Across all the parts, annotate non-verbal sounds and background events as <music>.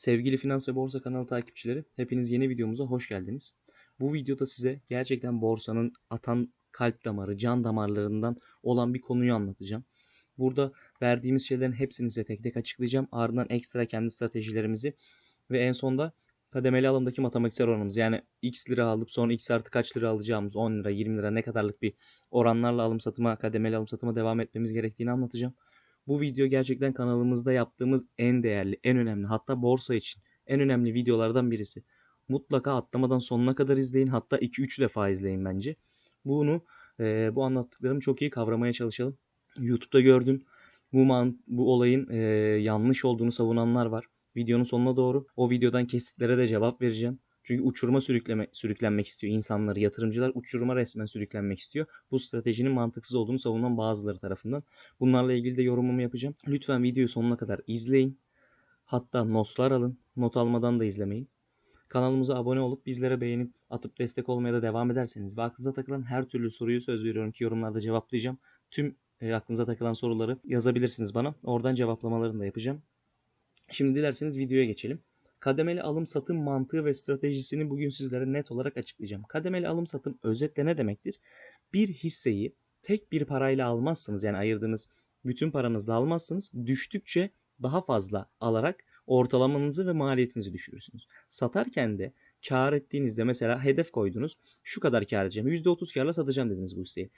Sevgili Finans ve Borsa kanalı takipçileri, hepiniz yeni videomuza hoş geldiniz. Bu videoda size gerçekten borsanın atan kalp damarı, can damarlarından olan bir konuyu anlatacağım. Burada verdiğimiz şeylerin hepsini size tek tek açıklayacağım. Ardından ekstra kendi stratejilerimizi ve en sonda kademeli alımdaki matematiksel oranımız yani x lira alıp sonra x artı kaç lira alacağımız 10 lira 20 lira ne kadarlık bir oranlarla alım satıma kademeli alım satıma devam etmemiz gerektiğini anlatacağım. Bu video gerçekten kanalımızda yaptığımız en değerli, en önemli hatta borsa için en önemli videolardan birisi. Mutlaka atlamadan sonuna kadar izleyin. Hatta 2-3 defa izleyin bence. Bunu e, bu anlattıklarımı çok iyi kavramaya çalışalım. YouTube'da gördüm. Bu, man, bu olayın e, yanlış olduğunu savunanlar var. Videonun sonuna doğru o videodan kesitlere de cevap vereceğim. Çünkü uçuruma sürükleme, sürüklenmek istiyor insanları. Yatırımcılar uçuruma resmen sürüklenmek istiyor. Bu stratejinin mantıksız olduğunu savunan bazıları tarafından. Bunlarla ilgili de yorumumu yapacağım. Lütfen videoyu sonuna kadar izleyin. Hatta notlar alın. Not almadan da izlemeyin. Kanalımıza abone olup bizlere beğenip atıp destek olmaya da devam ederseniz ve aklınıza takılan her türlü soruyu söz veriyorum ki yorumlarda cevaplayacağım. Tüm e, aklınıza takılan soruları yazabilirsiniz bana. Oradan cevaplamalarını da yapacağım. Şimdi dilerseniz videoya geçelim. Kademeli alım satım mantığı ve stratejisini bugün sizlere net olarak açıklayacağım. Kademeli alım satım özetle ne demektir? Bir hisseyi tek bir parayla almazsınız yani ayırdığınız bütün paranızla almazsınız. Düştükçe daha fazla alarak ortalamanızı ve maliyetinizi düşürürsünüz. Satarken de kar ettiğinizde mesela hedef koydunuz. Şu kadar kar edeceğim. %30 karla satacağım dediniz bu hisseyi.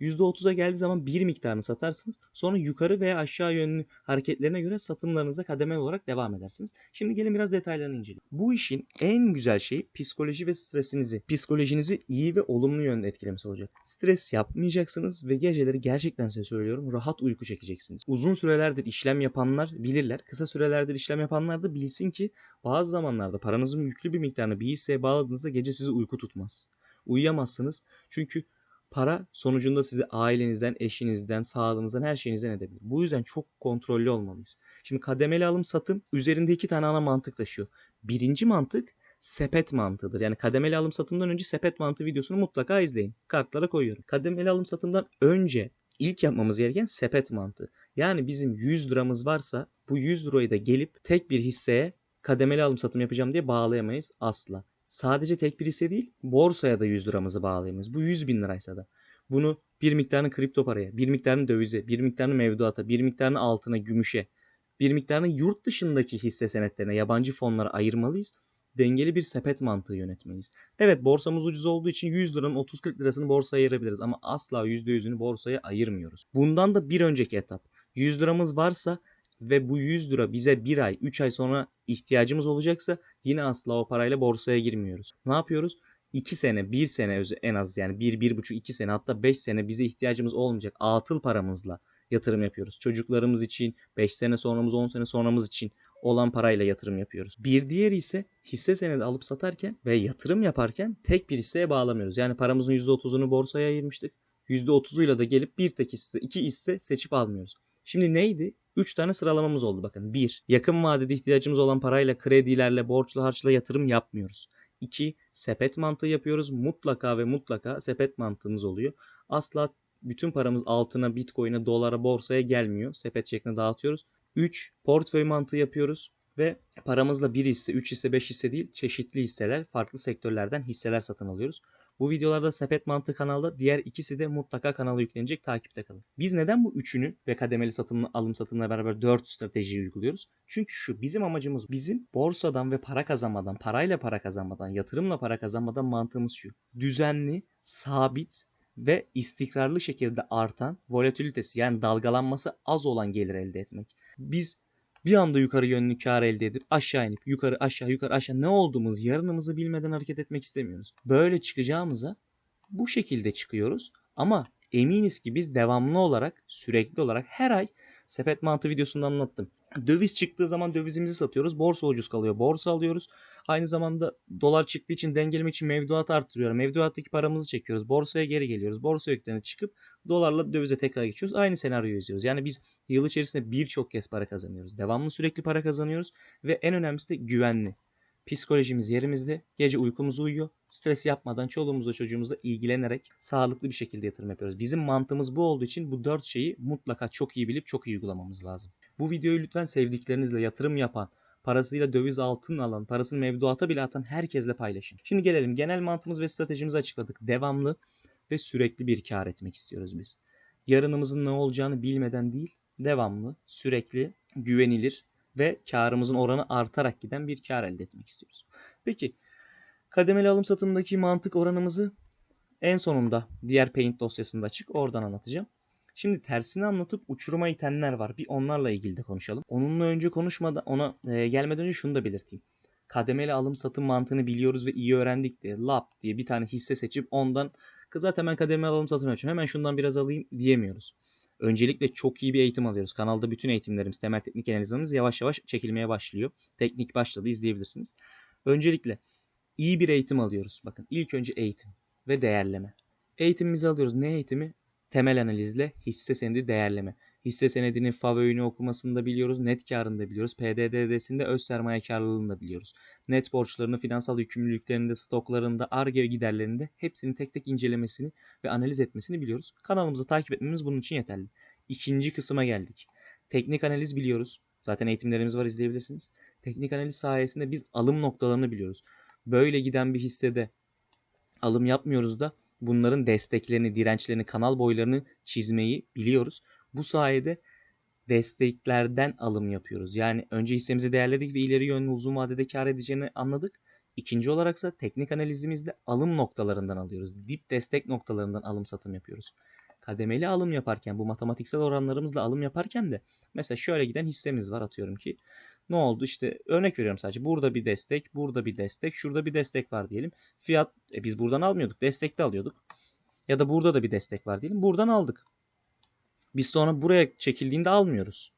%30'a geldiği zaman bir miktarını satarsınız. Sonra yukarı veya aşağı yönlü hareketlerine göre satımlarınıza kademeli olarak devam edersiniz. Şimdi gelin biraz detaylarını inceleyelim. Bu işin en güzel şeyi psikoloji ve stresinizi, psikolojinizi iyi ve olumlu yönde etkilemesi olacak. Stres yapmayacaksınız ve geceleri gerçekten size söylüyorum rahat uyku çekeceksiniz. Uzun sürelerdir işlem yapanlar bilirler. Kısa sürelerdir işlem yapanlar da bilsin ki bazı zamanlarda paranızın yüklü bir miktarını bir hisseye bağladığınızda gece sizi uyku tutmaz. Uyuyamazsınız çünkü para sonucunda sizi ailenizden, eşinizden, sağlığınızdan, her şeyinizden edebilir. Bu yüzden çok kontrollü olmalıyız. Şimdi kademeli alım satım üzerinde iki tane ana mantık taşıyor. Birinci mantık sepet mantığıdır. Yani kademeli alım satımdan önce sepet mantığı videosunu mutlaka izleyin. Kartlara koyuyorum. Kademeli alım satımdan önce ilk yapmamız gereken sepet mantığı. Yani bizim 100 liramız varsa bu 100 lirayı da gelip tek bir hisseye kademeli alım satım yapacağım diye bağlayamayız asla sadece tek bir hisse değil borsaya da 100 liramızı bağlayamayız. Bu 100 bin liraysa da. Bunu bir miktarını kripto paraya, bir miktarını dövize, bir miktarını mevduata, bir miktarını altına, gümüşe, bir miktarını yurt dışındaki hisse senetlerine, yabancı fonlara ayırmalıyız. Dengeli bir sepet mantığı yönetmeliyiz. Evet borsamız ucuz olduğu için 100 liranın 30-40 lirasını borsaya ayırabiliriz ama asla %100'ünü borsaya ayırmıyoruz. Bundan da bir önceki etap. 100 liramız varsa ve bu 100 lira bize 1 ay 3 ay sonra ihtiyacımız olacaksa yine asla o parayla borsaya girmiyoruz. Ne yapıyoruz? 2 sene 1 sene en az yani 1 1,5 2 sene hatta 5 sene bize ihtiyacımız olmayacak atıl paramızla yatırım yapıyoruz. Çocuklarımız için 5 sene sonramız 10 sene sonramız için olan parayla yatırım yapıyoruz. Bir diğeri ise hisse senedi alıp satarken ve yatırım yaparken tek bir hisseye bağlamıyoruz. Yani paramızın %30'unu borsaya ayırmıştık. %30'uyla da gelip bir tek hisse, iki hisse seçip almıyoruz. Şimdi neydi? 3 tane sıralamamız oldu bakın. 1. Yakın vadede ihtiyacımız olan parayla kredilerle, borçlu harçla yatırım yapmıyoruz. 2. Sepet mantığı yapıyoruz. Mutlaka ve mutlaka sepet mantığımız oluyor. Asla bütün paramız altına, bitcoin'e, dolara, borsaya gelmiyor. Sepet şeklinde dağıtıyoruz. 3. Portföy mantığı yapıyoruz ve paramızla bir hisse, 3 hisse, 5 hisse değil çeşitli hisseler, farklı sektörlerden hisseler satın alıyoruz. Bu videolarda sepet mantığı kanalda diğer ikisi de mutlaka kanala yüklenecek takipte kalın. Biz neden bu üçünü ve kademeli satım alım satımla beraber dört stratejiyi uyguluyoruz? Çünkü şu bizim amacımız bizim borsadan ve para kazanmadan, parayla para kazanmadan, yatırımla para kazanmadan mantığımız şu. Düzenli, sabit ve istikrarlı şekilde artan volatilitesi yani dalgalanması az olan gelir elde etmek. Biz bir anda yukarı yönlü kar elde edip aşağı inip yukarı aşağı yukarı aşağı ne olduğumuz yarınımızı bilmeden hareket etmek istemiyoruz. Böyle çıkacağımıza bu şekilde çıkıyoruz ama eminiz ki biz devamlı olarak sürekli olarak her ay sepet mantığı videosunda anlattım. Döviz çıktığı zaman dövizimizi satıyoruz. Borsa ucuz kalıyor. Borsa alıyoruz. Aynı zamanda dolar çıktığı için dengelemek için mevduat arttırıyor. Mevduattaki paramızı çekiyoruz. Borsaya geri geliyoruz. Borsa yüklerine çıkıp dolarla dövize tekrar geçiyoruz. Aynı senaryoyu izliyoruz. Yani biz yıl içerisinde birçok kez para kazanıyoruz. Devamlı sürekli para kazanıyoruz ve en önemlisi de güvenli. Psikolojimiz yerimizde. Gece uykumuz uyuyor. Stres yapmadan çoluğumuzla çocuğumuzla ilgilenerek sağlıklı bir şekilde yatırım yapıyoruz. Bizim mantığımız bu olduğu için bu dört şeyi mutlaka çok iyi bilip çok iyi uygulamamız lazım. Bu videoyu lütfen sevdiklerinizle yatırım yapan, parasıyla döviz altın alan, parasını mevduata bile atan herkesle paylaşın. Şimdi gelelim genel mantığımız ve stratejimizi açıkladık. Devamlı ve sürekli bir kar etmek istiyoruz biz. Yarınımızın ne olacağını bilmeden değil, devamlı, sürekli, güvenilir ve karımızın oranı artarak giden bir kar elde etmek istiyoruz. Peki kademeli alım satımdaki mantık oranımızı en sonunda diğer Paint dosyasında açık oradan anlatacağım. Şimdi tersini anlatıp uçuruma itenler var. Bir onlarla ilgili de konuşalım. Onunla önce konuşmadan ona e, gelmeden önce şunu da belirteyim. Kademeli alım satım mantığını biliyoruz ve iyi öğrendik diye lap diye bir tane hisse seçip ondan zaten ben kademeli alım satım yapacağım hemen şundan biraz alayım diyemiyoruz. Öncelikle çok iyi bir eğitim alıyoruz. Kanalda bütün eğitimlerimiz, temel teknik analizlerimiz yavaş yavaş çekilmeye başlıyor. Teknik başladı izleyebilirsiniz. Öncelikle iyi bir eğitim alıyoruz. Bakın ilk önce eğitim ve değerleme. Eğitimimizi alıyoruz. Ne eğitimi? Temel analizle hisse senedi değerleme. Hisse senedinin FAV öğünü okumasını da biliyoruz. Net karını da biliyoruz. PDD'sinde öz sermaye karlılığını da biliyoruz. Net borçlarını, finansal yükümlülüklerinde, stoklarında, ARGE giderlerinde hepsini tek tek incelemesini ve analiz etmesini biliyoruz. Kanalımızı takip etmemiz bunun için yeterli. İkinci kısma geldik. Teknik analiz biliyoruz. Zaten eğitimlerimiz var izleyebilirsiniz. Teknik analiz sayesinde biz alım noktalarını biliyoruz. Böyle giden bir hissede alım yapmıyoruz da bunların desteklerini, dirençlerini, kanal boylarını çizmeyi biliyoruz. Bu sayede desteklerden alım yapıyoruz. Yani önce hissemizi değerledik ve ileri yönlü uzun vadede kar edeceğini anladık. İkinci olaraksa teknik analizimizde alım noktalarından alıyoruz. Dip destek noktalarından alım satım yapıyoruz. Kademeli alım yaparken bu matematiksel oranlarımızla alım yaparken de mesela şöyle giden hissemiz var atıyorum ki ne oldu işte örnek veriyorum sadece burada bir destek burada bir destek şurada bir destek var diyelim fiyat e biz buradan almıyorduk destekte alıyorduk ya da burada da bir destek var diyelim buradan aldık biz sonra buraya çekildiğinde almıyoruz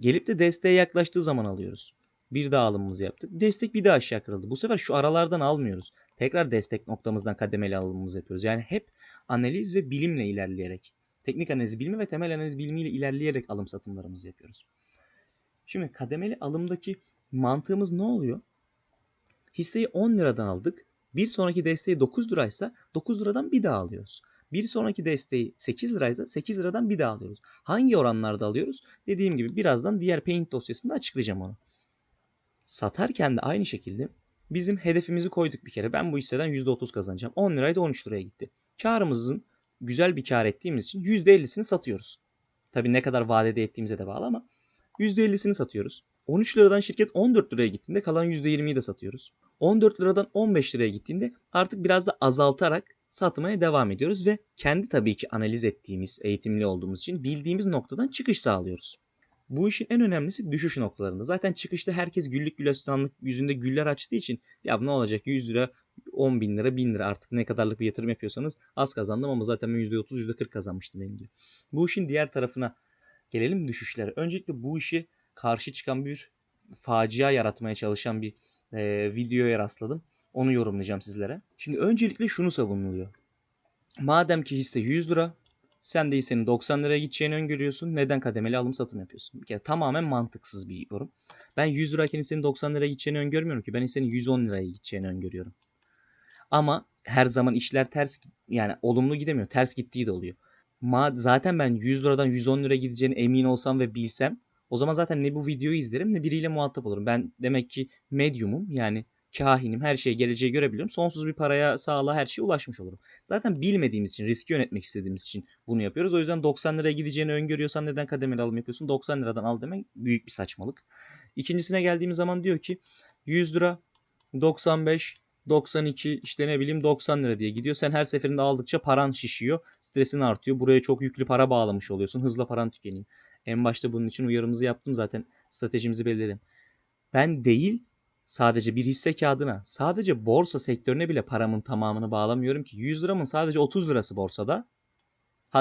gelip de desteğe yaklaştığı zaman alıyoruz bir daha alımımızı yaptık destek bir daha aşağı kırıldı bu sefer şu aralardan almıyoruz tekrar destek noktamızdan kademeli alımımızı yapıyoruz yani hep analiz ve bilimle ilerleyerek teknik analiz bilimi ve temel analiz bilimiyle ilerleyerek alım satımlarımızı yapıyoruz. Şimdi kademeli alımdaki mantığımız ne oluyor? Hisseyi 10 liradan aldık. Bir sonraki desteği 9 liraysa 9 liradan bir daha alıyoruz. Bir sonraki desteği 8 liraysa 8 liradan bir daha alıyoruz. Hangi oranlarda alıyoruz? Dediğim gibi birazdan diğer Paint dosyasında açıklayacağım onu. Satarken de aynı şekilde bizim hedefimizi koyduk bir kere. Ben bu hisseden %30 kazanacağım. 10 liraydı 13 liraya gitti. Karımızın güzel bir kar ettiğimiz için %50'sini satıyoruz. Tabii ne kadar vadede ettiğimize de bağlı ama %50'sini satıyoruz. 13 liradan şirket 14 liraya gittiğinde kalan %20'yi de satıyoruz. 14 liradan 15 liraya gittiğinde artık biraz da azaltarak satmaya devam ediyoruz ve kendi tabii ki analiz ettiğimiz, eğitimli olduğumuz için bildiğimiz noktadan çıkış sağlıyoruz. Bu işin en önemlisi düşüş noktalarında. Zaten çıkışta herkes güllük gülistanlık yüzünde güller açtığı için ya ne olacak 100 lira 10 bin lira 1000 lira artık ne kadarlık bir yatırım yapıyorsanız az kazandım ama zaten ben %30 %40 kazanmıştım benim diyor. Bu işin diğer tarafına Gelelim düşüşlere. Öncelikle bu işi karşı çıkan bir facia yaratmaya çalışan bir e, videoya rastladım. Onu yorumlayacağım sizlere. Şimdi öncelikle şunu savunuluyor. Madem ki hisse 100 lira, sen de hissenin 90 liraya gideceğini öngörüyorsun. Neden kademeli alım satım yapıyorsun? Bir kere tamamen mantıksız bir yorum. Ben 100 lirayken hissenin 90 liraya gideceğini öngörmüyorum ki. Ben hissenin 110 liraya gideceğini öngörüyorum. Ama her zaman işler ters yani olumlu gidemiyor. Ters gittiği de oluyor ma zaten ben 100 liradan 110 lira gideceğine emin olsam ve bilsem o zaman zaten ne bu videoyu izlerim ne biriyle muhatap olurum. Ben demek ki medyumum yani kahinim her şeyi geleceği görebiliyorum. Sonsuz bir paraya sağlığa her şeye ulaşmış olurum. Zaten bilmediğimiz için riski yönetmek istediğimiz için bunu yapıyoruz. O yüzden 90 liraya gideceğini öngörüyorsan neden kademeli alım yapıyorsun? 90 liradan al demek büyük bir saçmalık. İkincisine geldiğimiz zaman diyor ki 100 lira 95 92 işte ne bileyim 90 lira diye gidiyor. Sen her seferinde aldıkça paran şişiyor. Stresin artıyor. Buraya çok yüklü para bağlamış oluyorsun. Hızla paran tükeniyor. En başta bunun için uyarımızı yaptım zaten. Stratejimizi belirledim. Ben değil sadece bir hisse kağıdına sadece borsa sektörüne bile paramın tamamını bağlamıyorum ki 100 liramın sadece 30 lirası borsada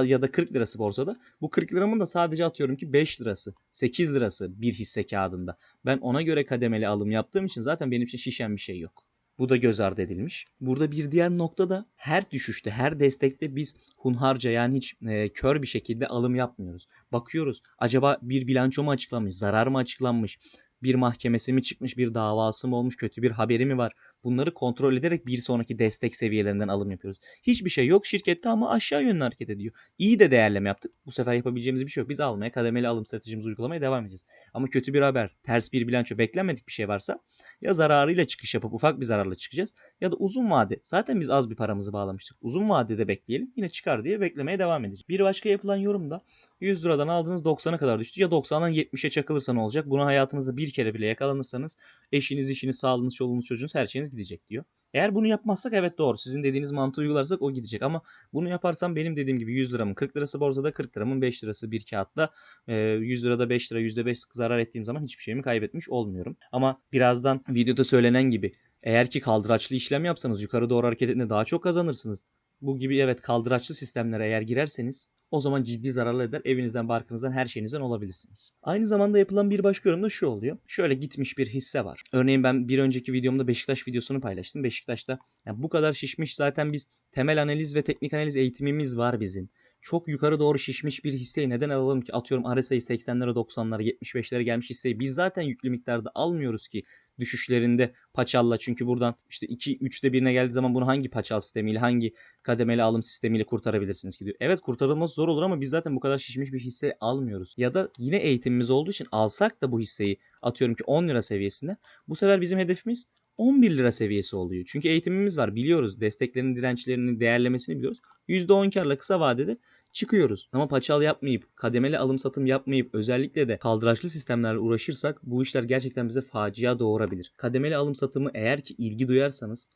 ya da 40 lirası borsada. Bu 40 liramın da sadece atıyorum ki 5 lirası, 8 lirası bir hisse kağıdında. Ben ona göre kademeli alım yaptığım için zaten benim için şişen bir şey yok. Bu da göz ardı edilmiş. Burada bir diğer nokta da her düşüşte, her destekte biz hunharca yani hiç e, kör bir şekilde alım yapmıyoruz. Bakıyoruz acaba bir bilanço mu açıklanmış, zarar mı açıklanmış, Bir mahkemesi mi çıkmış, bir davası mı olmuş, kötü bir haberi mi var? Bunları kontrol ederek bir sonraki destek seviyelerinden alım yapıyoruz. Hiçbir şey yok şirkette ama aşağı yönlü hareket ediyor. İyi de değerleme yaptık. Bu sefer yapabileceğimiz bir şey yok. Biz almaya, kademeli alım stratejimizi uygulamaya devam edeceğiz. Ama kötü bir haber, ters bir bilanço, beklenmedik bir şey varsa ya zararıyla çıkış yapıp ufak bir zararla çıkacağız ya da uzun vade. Zaten biz az bir paramızı bağlamıştık. Uzun vadede bekleyelim. Yine çıkar diye beklemeye devam edeceğiz. Bir başka yapılan yorumda 100 liradan aldığınız 90'a kadar düştü. Ya 90'dan 70'e çakılırsa ne olacak? Bunu hayatınızda bir kere bile yakalanırsanız eşiniz, işiniz, sağlığınız, çoluğunuz, çocuğunuz her şeyiniz gidecek diyor. Eğer bunu yapmazsak evet doğru. Sizin dediğiniz mantığı uygularsak o gidecek. Ama bunu yaparsam benim dediğim gibi 100 liramın 40 lirası borsada 40 liramın 5 lirası bir kağıtta. e, 100 lirada 5 lira %5 zarar ettiğim zaman hiçbir şeyimi kaybetmiş olmuyorum. Ama birazdan videoda söylenen gibi eğer ki kaldıraçlı işlem yapsanız yukarı doğru hareket ettiğinde daha çok kazanırsınız. Bu gibi evet kaldıraçlı sistemlere eğer girerseniz o zaman ciddi zararlı eder. Evinizden, barkınızdan, her şeyinizden olabilirsiniz. Aynı zamanda yapılan bir başka yorum da şu oluyor. Şöyle gitmiş bir hisse var. Örneğin ben bir önceki videomda Beşiktaş videosunu paylaştım. Beşiktaş'ta yani bu kadar şişmiş zaten biz temel analiz ve teknik analiz eğitimimiz var bizim. Çok yukarı doğru şişmiş bir hisseyi neden alalım ki? Atıyorum RSI'yi 80'lere 90'lara 75'lere gelmiş hisseyi biz zaten yüklü miktarda almıyoruz ki düşüşlerinde paçalla çünkü buradan işte 2 3'te birine geldiği zaman bunu hangi paçal sistemiyle hangi kademeli alım sistemiyle kurtarabilirsiniz ki diyor. Evet kurtarılması zor olur ama biz zaten bu kadar şişmiş bir hisse almıyoruz. Ya da yine eğitimimiz olduğu için alsak da bu hisseyi atıyorum ki 10 lira seviyesinde bu sefer bizim hedefimiz 11 lira seviyesi oluyor. Çünkü eğitimimiz var biliyoruz. Desteklerin dirençlerini değerlemesini biliyoruz. %10 karla kısa vadede çıkıyoruz. Ama paçal yapmayıp, kademeli alım satım yapmayıp özellikle de kaldıraçlı sistemlerle uğraşırsak bu işler gerçekten bize facia doğurabilir. Kademeli alım satımı eğer ki ilgi duyarsanız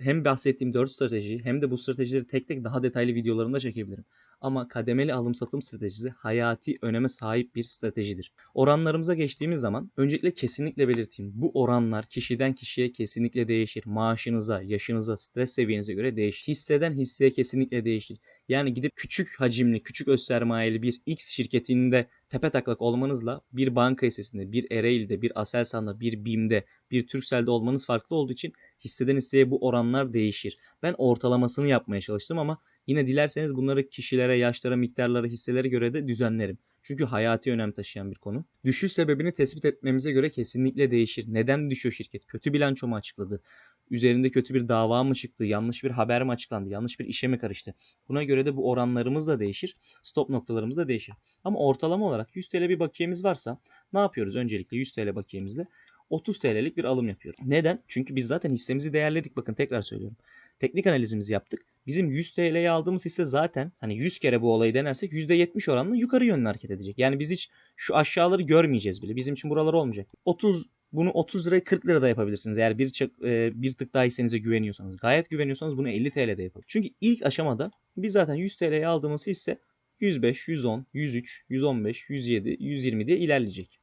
hem bahsettiğim 4 strateji hem de bu stratejileri tek tek daha detaylı videolarımda çekebilirim. Ama kademeli alım satım stratejisi hayati öneme sahip bir stratejidir. Oranlarımıza geçtiğimiz zaman öncelikle kesinlikle belirteyim. Bu oranlar kişiden kişiye kesinlikle değişir. Maaşınıza, yaşınıza, stres seviyenize göre değişir. Hisseden hisseye kesinlikle değişir. Yani gidip küçük hacimli, küçük öz sermayeli bir X şirketinde tepe taklak olmanızla bir banka hissesinde, bir Ereğli'de, bir Aselsan'da, bir BİM'de, bir Turkcell'de olmanız farklı olduğu için hisseden hisseye bu oranlar değişir. Ben ortalamasını yapmaya çalıştım ama yine dilerseniz bunları kişilere, yaşlara, miktarlara, hisselere göre de düzenlerim. Çünkü hayati önem taşıyan bir konu. Düşüş sebebini tespit etmemize göre kesinlikle değişir. Neden düşüyor şirket? Kötü bilanço mu açıkladı? Üzerinde kötü bir dava mı çıktı? Yanlış bir haber mi açıklandı? Yanlış bir işe mi karıştı? Buna göre de bu oranlarımız da değişir. Stop noktalarımız da değişir. Ama ortalama olarak 100 TL bir bakiyemiz varsa ne yapıyoruz? Öncelikle 100 TL bakiyemizle 30 TL'lik bir alım yapıyoruz. Neden? Çünkü biz zaten hissemizi değerledik. Bakın tekrar söylüyorum. Teknik analizimizi yaptık. Bizim 100 TL'ye aldığımız hisse zaten hani 100 kere bu olayı denersek %70 oranla yukarı yönlü hareket edecek. Yani biz hiç şu aşağıları görmeyeceğiz bile. Bizim için buralar olmayacak. 30 bunu 30 liraya 40 lirada yapabilirsiniz. Eğer bir, çak- e, bir tık daha hissenize güveniyorsanız. Gayet güveniyorsanız bunu 50 TL'de yapabilirsiniz. Çünkü ilk aşamada biz zaten 100 TL'ye aldığımız hisse 105, 110, 103, 115, 107, 120 diye ilerleyecek.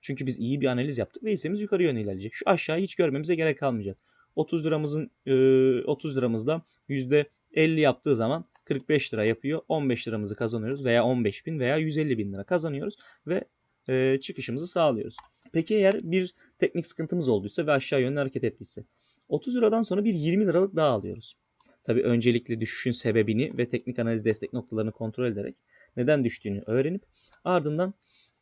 Çünkü biz iyi bir analiz yaptık ve hissemiz yukarı yönlü ilerleyecek. Şu aşağıyı hiç görmemize gerek kalmayacak. 30 liramızın e, 30 liramızda %50 yaptığı zaman 45 lira yapıyor. 15 liramızı kazanıyoruz veya 15 bin veya 150 bin lira kazanıyoruz ve e, çıkışımızı sağlıyoruz. Peki eğer bir teknik sıkıntımız olduysa ve aşağı yönlü hareket ettiyse 30 liradan sonra bir 20 liralık daha alıyoruz. Tabii öncelikle düşüşün sebebini ve teknik analiz destek noktalarını kontrol ederek neden düştüğünü öğrenip ardından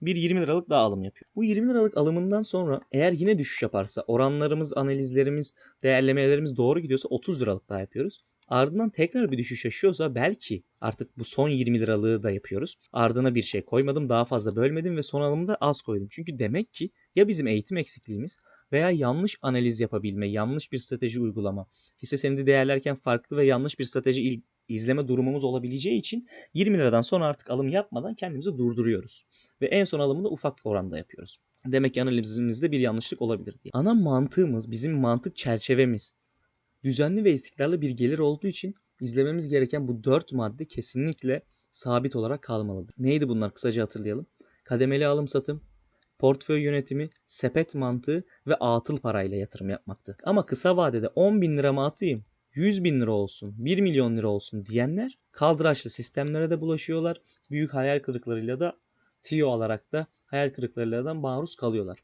bir 20 liralık daha alım yapıyor. Bu 20 liralık alımından sonra eğer yine düşüş yaparsa oranlarımız, analizlerimiz, değerlemelerimiz doğru gidiyorsa 30 liralık daha yapıyoruz. Ardından tekrar bir düşüş yaşıyorsa belki artık bu son 20 liralığı da yapıyoruz. Ardına bir şey koymadım, daha fazla bölmedim ve son alımda az koydum. Çünkü demek ki ya bizim eğitim eksikliğimiz veya yanlış analiz yapabilme, yanlış bir strateji uygulama, hisse senedi değerlerken farklı ve yanlış bir strateji izleme durumumuz olabileceği için 20 liradan sonra artık alım yapmadan kendimizi durduruyoruz. Ve en son alımı da ufak oranda yapıyoruz. Demek ki analizimizde bir yanlışlık olabilir diye. Ana mantığımız, bizim mantık çerçevemiz düzenli ve istikrarlı bir gelir olduğu için izlememiz gereken bu dört madde kesinlikle sabit olarak kalmalıdır. Neydi bunlar kısaca hatırlayalım. Kademeli alım satım, portföy yönetimi, sepet mantığı ve atıl parayla yatırım yapmaktı. Ama kısa vadede 10 bin lira mı atayım, 100 bin lira olsun, 1 milyon lira olsun diyenler kaldıraçlı sistemlere de bulaşıyorlar. Büyük hayal kırıklarıyla da tiyo alarak da hayal kırıklarıyla da maruz kalıyorlar.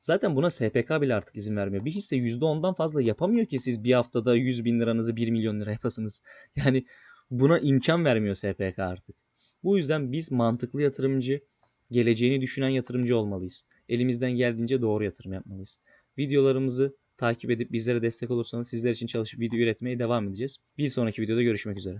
Zaten buna SPK bile artık izin vermiyor. Bir hisse %10'dan fazla yapamıyor ki siz bir haftada 100 bin liranızı 1 milyon lira yapasınız. <laughs> Yani buna imkan vermiyor SPK artık. Bu yüzden biz mantıklı yatırımcı, geleceğini düşünen yatırımcı olmalıyız. Elimizden geldiğince doğru yatırım yapmalıyız. Videolarımızı takip edip bizlere destek olursanız sizler için çalışıp video üretmeye devam edeceğiz. Bir sonraki videoda görüşmek üzere.